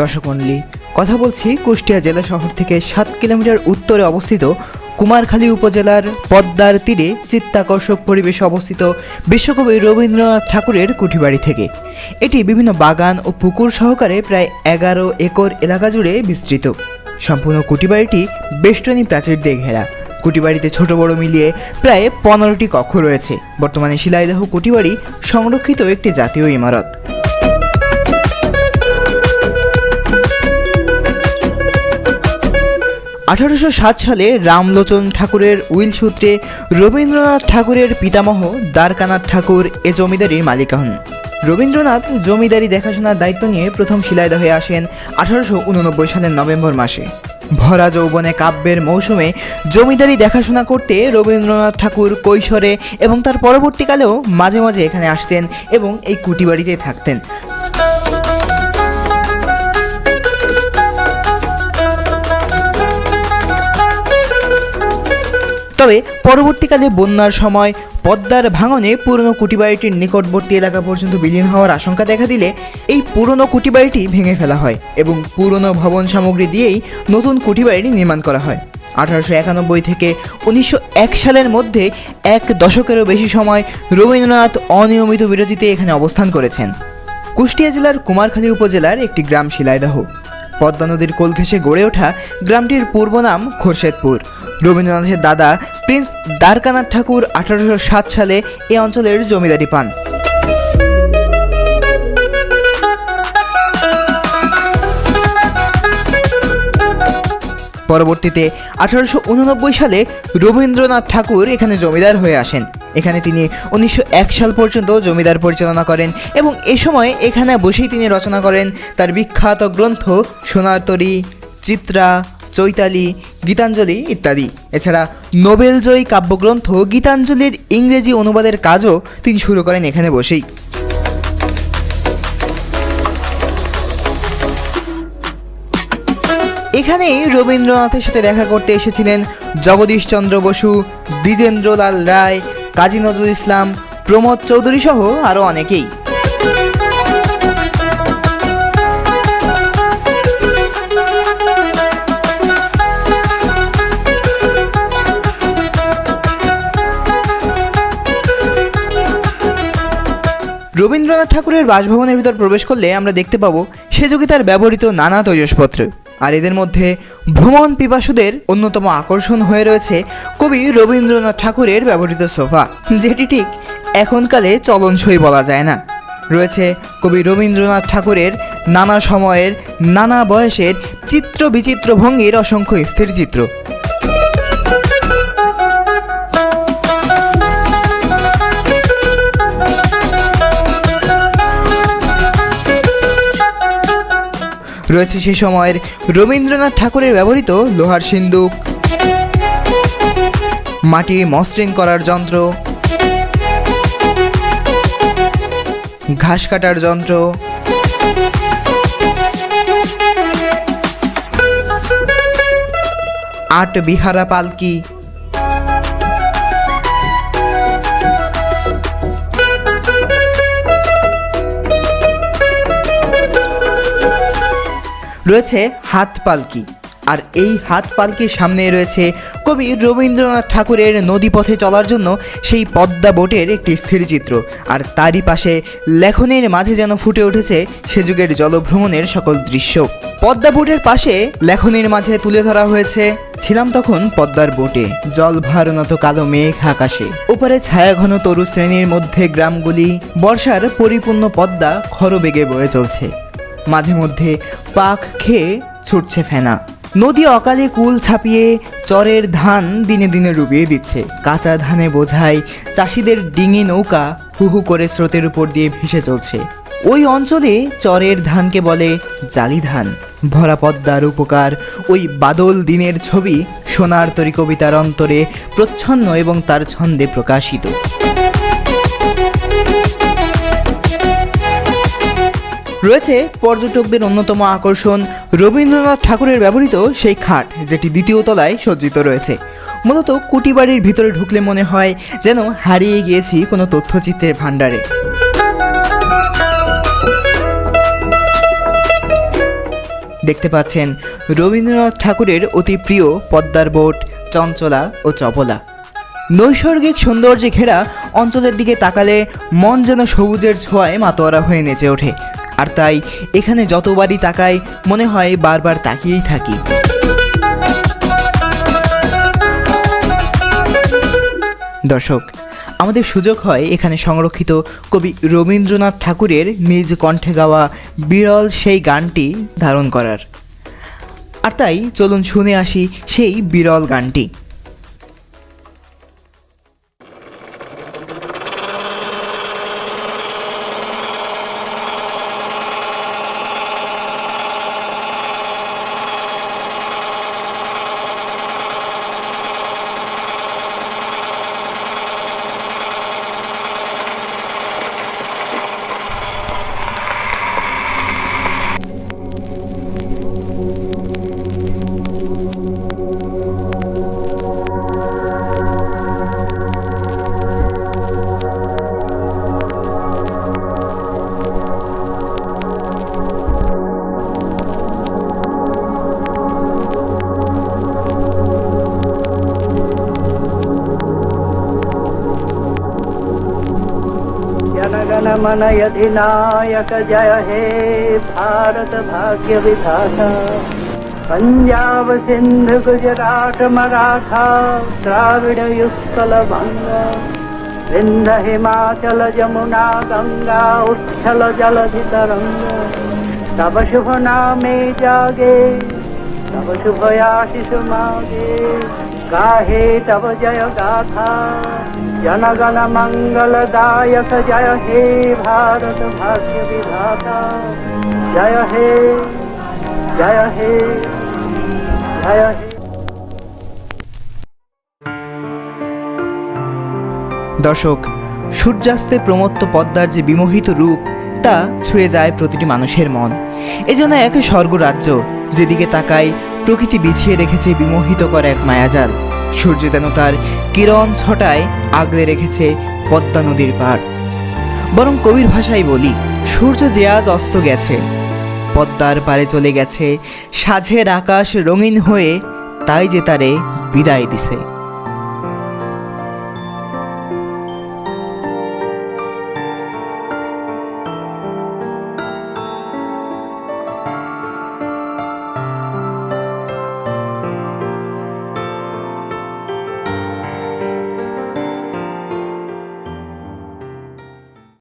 দর্শকমণ্ডলী কথা বলছি কুষ্টিয়া জেলা শহর থেকে সাত কিলোমিটার উত্তরে অবস্থিত কুমারখালী উপজেলার পদ্মার তীরে চিত্তাকর্ষক পরিবেশে অবস্থিত বিশ্বকবি রবীন্দ্রনাথ ঠাকুরের কুঠিবাড়ি থেকে। এটি বিভিন্ন বাগান ও পুকুর সহকারে প্রায় এগারো একর এলাকা জুড়ে বিস্তৃত। সম্পূর্ণ কুটিবাড়িটি বেষ্টনী প্রাচীর দিয়ে ঘেরা। কুটিবাড়িতে ছোট বড় মিলিয়ে প্রায় পনেরোটি কক্ষ রয়েছে। বর্তমানে শিলাইদহ কুটিবাড়ি সংরক্ষিত একটি জাতীয় ইমারত। আঠারোশো সাত সালে রামলোচন ঠাকুরের উইল সূত্রে রবীন্দ্রনাথ ঠাকুরের পিতামহ দ্বারকানাথ ঠাকুর এ জমিদারির মালিক হন। রবীন্দ্রনাথ জমিদারি দেখাশোনার দায়িত্ব নিয়ে প্রথম শিলাইদহে আসেন আঠারোশো উননব্বই সালের নভেম্বর মাসে। ভরা যৌবনে কাব্যের মৌসুমে জমিদারি দেখাশোনা করতে রবীন্দ্রনাথ ঠাকুর কৈশোরে এবং তার পরবর্তীকালেও মাঝে মাঝে এখানে আসতেন এবং এই কুটিবাড়িতে থাকতেন। তবে পরবর্তীকালে বন্যার সময় পদ্মার ভাঙনে পুরনো কুটিবাড়িটির নিকটবর্তী এলাকা পর্যন্ত বিলীন হওয়ার আশঙ্কা দেখা দিলে এই পুরনো কুটিবাড়িটি ভেঙে ফেলা হয় এবং পুরনো ভবন সামগ্রী দিয়েই নতুন কুটিবাড়িটি নির্মাণ করা হয়। আঠারোশো একানব্বই থেকে উনিশশো এক সালের মধ্যে এক দশকেরও বেশি সময় রবীন্দ্রনাথ অনিয়মিত বিরতিতে এখানে অবস্থান করেছেন। কুষ্টিয়া জেলার কুমারখালী উপজেলার একটি গ্রাম শিলাইদহ। পদ্মা নদীর কোল ঘেঁষে গড়ে ওঠা গ্রামটির পূর্ব নাম খোরশেদপুর। রবীন্দ্রনাথের দাদা প্রিন্স দ্বারকানাথ ঠাকুর আঠারোশো সাত সালে এ অঞ্চলের জমিদারি পান। পরবর্তীতে আঠারোশো উননব্বই সালে রবীন্দ্রনাথ ঠাকুর এখানে জমিদার হয়ে আসেন। এখানে তিনি উনিশশো এক সাল পর্যন্ত জমিদার পরিচালনা করেন এবং এ সময় এখানে বসেই তিনি রচনা করেন তার বিখ্যাত গ্রন্থ সোনার তরী চিত্রা চৈতালি, গীতাঞ্জলি ইত্যাদি। এছাড়া নোবেলজয়ী কাব্যগ্রন্থ গীতাঞ্জলির ইংরেজি অনুবাদের কাজও তিনি শুরু করেন এখানে বসেই। এখানেই রবীন্দ্রনাথের সাথে দেখা করতে এসেছিলেন জগদীশচন্দ্র বসু, দ্বিজেন্দ্রলাল রায়, কাজী নজরুল ইসলাম, প্রমোদ চৌধুরী সহ আরও অনেকেই। রবীন্দ্রনাথ ঠাকুরের বাসভবনের ভিতর প্রবেশ করলে আমরা দেখতে পাবো সে যুগে তার ব্যবহৃত নানা তৈজসপত্র। আর এদের মধ্যে ভ্রমণ পিপাসুদের অন্যতম আকর্ষণ হয়ে রয়েছে কবি রবীন্দ্রনাথ ঠাকুরের ব্যবহৃত সোফা, যেটি ঠিক এখনকালে চলনসই বলা যায় না। রয়েছে কবি রবীন্দ্রনাথ ঠাকুরের নানা সময়ের, নানা বয়সের চিত্র বিচিত্র ভঙ্গির অসংখ্য স্থির রয়েছে সে সময়ের রবীন্দ্রনাথ ঠাকুরের ব্যবহৃত লোহার সিন্দুক, মাটি মসৃণ করার যন্ত্র, ঘাস কাটার যন্ত্র। আট বিহারা পালকি রয়েছে হাত পালকি। আর এই হাত পালকির সামনে রয়েছে কবি রবীন্দ্রনাথ ঠাকুরের নদীপথে চলার জন্য সেই পদ্মা বোটের একটি স্থিরচিত্র আর তারই পাশে লেখনের মাঝে যেন ফুটে উঠেছে সে যুগের জলভ্রমণের সকল দৃশ্য। পদ্মা বোটের পাশে লেখনের মাঝে তুলে ধরা হয়েছে, ছিলাম তখন পদ্মার বোটে। জল ভারনত কালো মেঘ আকাশে। উপরে ছায়া ঘন তরু শ্রেণির মধ্যে গ্রামগুলি, বর্ষার পরিপূর্ণ পদ্মা খরবেগে বয়ে চলছে। মাঝে মধ্যে পাক খেয়ে ছুটছে ফেনা। নদী অকালে কুল ছাপিয়ে চরের ধান দিনে দিনে ডুবিয়ে দিচ্ছে। কাঁচা ধানে বোঝাই চাষিদের ডিঙি নৌকা হু হু করে স্রোতের উপর দিয়ে ভেসে চলছে। ওই অঞ্চলে চরের ধানকে বলে জালি ধান। ভরা পদ্মার উপকার ওই বাদল দিনের ছবি, সোনার তরি কবিতার অন্তরে প্রচ্ছন্ন এবং তার ছন্দে প্রকাশিত। রয়েছে পর্যটকদের অন্যতম আকর্ষণ। রবীন্দ্রনাথ ঠাকুরের ব্যবহৃত সেই খাট, যেটি দ্বিতীয় তলায় সজ্জিত রয়েছে। মূলত কুটিবাড়ির ভিতরে ঢুকলে মনে হয় যেন হারিয়ে গিয়েছি কোনো তথ্যচিত্রের ভাণ্ডারে। দেখতে পাচ্ছেন, রবীন্দ্রনাথ ঠাকুরের অতি প্রিয় পদ্মার বোট, চঞ্চলা ও চপলা। নৈসর্গিক সৌন্দর্যে ঘেরা অঞ্চলের দিকে তাকালে মন যেন সবুজের ছোঁয়ায় মাতোয়ারা হয়ে নেচে ওঠে। আর তাই এখানে যতবারই তাকাই, মনে হয় বারবার তাকিয়েই থাকি। দর্শক, আমাদের সুযোগ হয় এখানে সংরক্ষিত কবি রবীন্দ্রনাথ ঠাকুরের নিজ কণ্ঠে গাওয়া বিরল সেই গানটি ধারণ করার। আর তাই চলুন শুনে আসি সেই বিরল গানটি। मनयधिनायक जय हे भारत भाग्य भाग्यविधान पञ्जाब सिन्धु गुजरात मराठा द्राविडयुत्कलभङ्गन्ध हिमाचल यमुना गङ्गा उत्थल शुभ नामे जागे तव शुभयाशिषु मागे। गाहे तब जय गाथा जनगण मंगलदायक जय हे भारत भाग्य विधाता जय हे जय हे जय हे দর্শক সূর্যাস্তে প্রমত্ত পদ্মার যে বিমোহিত রূপ তা ছুঁয়ে যায় প্রতিটি মানুষের মন এজন্য এক স্বর্গরাজ্য যেদিকে তাকায় প্রকৃতি বিছিয়ে রেখেছে বিমোহিত করা এক মায়াজাল। সূর্য যেন তার কিরণ ছটায় আগলে রেখেছে পদ্মা নদীর পাড়। বরং কবির ভাষায় বলি, সূর্য যে আজ অস্ত গেছে, পদ্মার পারে চলে গেছে, সাঝের আকাশ রঙিন হয়ে তাই যে তারে বিদায় দিছে।